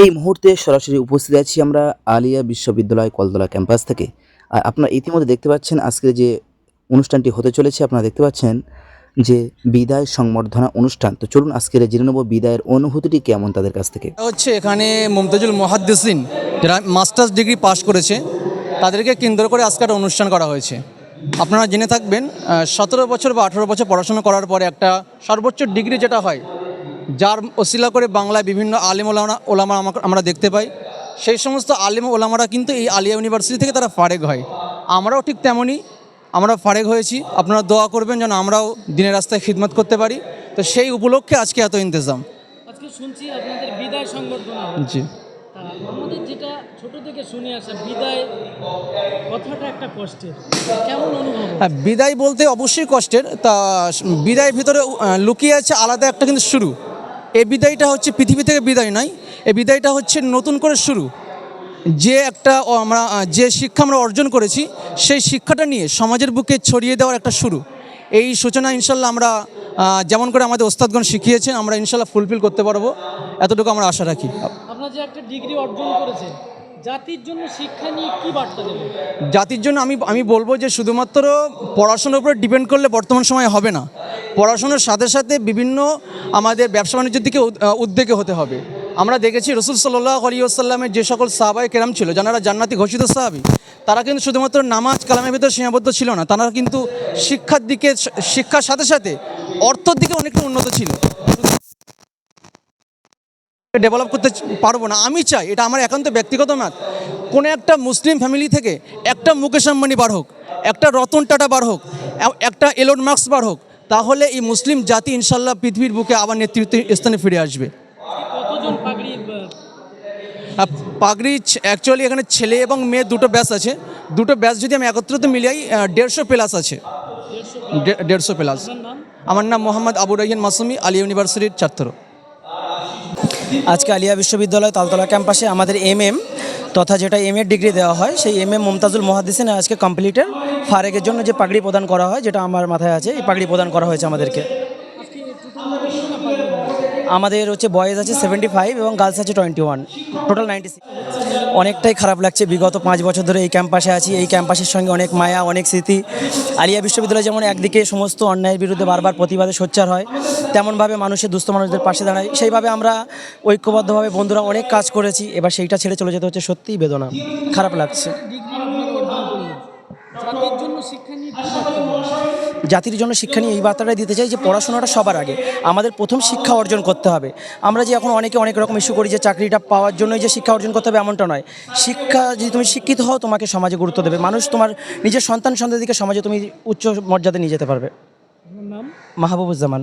এই মুহূর্তে সরাসরি উপস্থিত আছি আমরা আলিয়া বিশ্ববিদ্যালয় কলতলা ক্যাম্পাস থেকে। আর আপনারা ইতিমধ্যে দেখতে পাচ্ছেন আজকের যে অনুষ্ঠানটি হতে চলেছে, আপনারা দেখতে পাচ্ছেন যে বিদায় সংবর্ধনা অনুষ্ঠান। তো চলুন আজকের জেনে নেব বিদায়ের অনুভূতিটি কেমন তাদের কাছ থেকে। হচ্ছে এখানে মুমতাজুল মহাদ্দিসিন, যারা মাস্টার্স ডিগ্রি পাশ করেছে, তাদেরকে কেন্দ্র করে আজকে একটা অনুষ্ঠান করা হয়েছে। আপনারা জেনে থাকবেন সতেরো বছর বা আঠেরো বছর পড়াশোনা করার পরে একটা সর্বোচ্চ ডিগ্রি যেটা হয় যার ওসিলা করে বাংলায় বিভিন্ন আলিম ওলামা ওলামা আমরা দেখতে পাই। সেই সমস্ত আলিম ওলামারা কিন্তু এই আলিয়া ইউনিভার্সিটি থেকে তারা ফারেক হয়। আমরাও ঠিক তেমনই আমরা ফারেক হয়েছি। আপনারা দোয়া করবেন যেন আমরাও দিনের রাস্তায় খিদমত করতে পারি। তো সেই উপলক্ষে আজকে এত ইন্তজাম। আজকে শুনছি আপনাদের বিদায় সংবর্ধনা জি। আমাদের যেটা ছোট থেকে শুনে আসা বিদায় কথাটা একটা কষ্টের। কেমন অনুভব হ্যাঁ বিদায় বলতে অবশ্যই কষ্টের। তা বিদায়ের ভিতরে লুকিয়ে আছে আলাদা একটা কিন্তু শুরু। এই বিদায়টা হচ্ছে পৃথিবী থেকে বিদায় নয় এই বিদায়টা হচ্ছে নতুন করে শুরু। যে একটা আমরা যে শিক্ষা আমরা অর্জন করেছি সেই শিক্ষাটা নিয়ে সমাজের বুকে ছড়িয়ে দেওয়ার একটা শুরু। এই সূচনা ইনশাল্লাহ আমরা যেমন করে আমাদের ওস্তাদগণ শিখিয়েছেন আমরা ইনশাল্লাহ ফুলফিল করতে পারব। এতটুকু আমরা আশা রাখি। আপনার যে একটা ডিগ্রি অর্জন করেছেন জাতির জন্য শিক্ষা নিয়ে কি বার্তা দেবেন? জাতির জন্য আমি আমি বলব যে শুধুমাত্র পড়াশোনার উপরে ডিপেন্ড করলে বর্তমান সময়ে হবে না। পড়াশোনার সাথে সাথে বিভিন্ন আমাদের ব্যবসা বাণিজ্যের দিকে উদ- উদ্যোগে হতে হবে। আমরা দেখেছি রসুল সাল্লাহ আলিয়াল্লামের যে সকল সাহাবাই কেরাম ছিল যারা জান্নাতি ঘোষিত সাহাবি, তারা কিন্তু শুধুমাত্র নামাজ কালামের ভিতরে সীমাবদ্ধ ছিল না, তারা কিন্তু শিক্ষার দিকে, শিক্ষার সাথে সাথে অর্থর দিকে অনেকটা উন্নত ছিল। ডেভেলপ করতে পারব না, আমি চাই, এটা আমার একান্ত ব্যক্তিগত মত, কোনো একটা মুসলিম ফ্যামিলি থেকে একটা মুকেশ আম্বানি বার হোক, একটা রতন টাটা বার হোক একটা এলন মার্কস বার হোক তাহলে এই মুসলিম জাতি ইনশাল্লাহ পৃথিবীর বুকে আবার নেতৃত্ব স্থানে ফিরে আসবে। পাগড়ি অ্যাকচুয়ালি এখানে ছেলে এবং মেয়ে দুটো ব্যাচ আছে। দুটো ব্যাচ যদি আমি একত্রিত মিলিয়াই দেড়শো প্লাস আছে। দেড়শো প্লাস। আমার নাম মোহাম্মদ আবু রাহিন মাসুমি আলী ইউনিভার্সিটির ছাত্র। আজকে আলিয়া বিশ্ববিদ্যালয় তালতলা ক্যাম্পাসে আমাদের এম এম তথা যেটা এম এর ডিগ্রি দেওয়া হয়, সেই এম এ মমতাজুল মহাদিসিন আজকে কমপ্লিটের ফারেকের জন্য যে পাগড়ি প্রদান করা হয়, যেটা আমার মাথায় আছে, এই পাগড়ি প্রদান করা হয়েছে আমাদেরকে আজকে টোটাল কতজন পাগড়ি আমাদের হচ্ছে বয়েজ আছে সেভেন্টি ফাইভ এবং গার্লস আছে টোয়েন্টি ওয়ান টোটাল নাইনটি অনেকটাই খারাপ লাগছে। বিগত পাঁচ বছর ধরে এই ক্যাম্পাসে আছি। এই ক্যাম্পাসের সঙ্গে অনেক মায়া, অনেক স্মৃতি। আলিয়া বিশ্ববিদ্যালয় যেমন একদিকে সমস্ত অন্যায়ের বিরুদ্ধে বারবার প্রতিবাদে সোচ্চার হয়, তেমনভাবে মানুষের দুস্থ মানুষদের পাশে দাঁড়ায়। সেইভাবে আমরা ঐক্যবদ্ধভাবে বন্ধুরা অনেক কাজ করেছি। এবার সেইটা ছেড়ে চলে যেতে হচ্ছে সত্যিই বেদনা। খারাপ লাগছে ডিগ্রি আপনারা অর্জন করলেন জাতির জন্য শিক্ষা নিয়ে এই বার্তাটা দিতে চাই যে পড়াশোনাটা সবার আগে। আমাদের প্রথম শিক্ষা অর্জন করতে হবে। আমরা যে এখন অনেকে অনেক রকম ইস্যু করি যে চাকরিটা পাওয়ার জন্যই যে শিক্ষা অর্জন করতে হবে এমনটা নয়। শিক্ষা যদি তুমি শিক্ষিত হও, তোমাকে সমাজে গুরুত্ব দেবে। মানুষ তোমার নিজের সন্তান সন্তানদিকে সমাজে তুমি উচ্চ মর্যাদা নিয়ে যেতে পারবে। নাম মাহবুবুজ্জামান।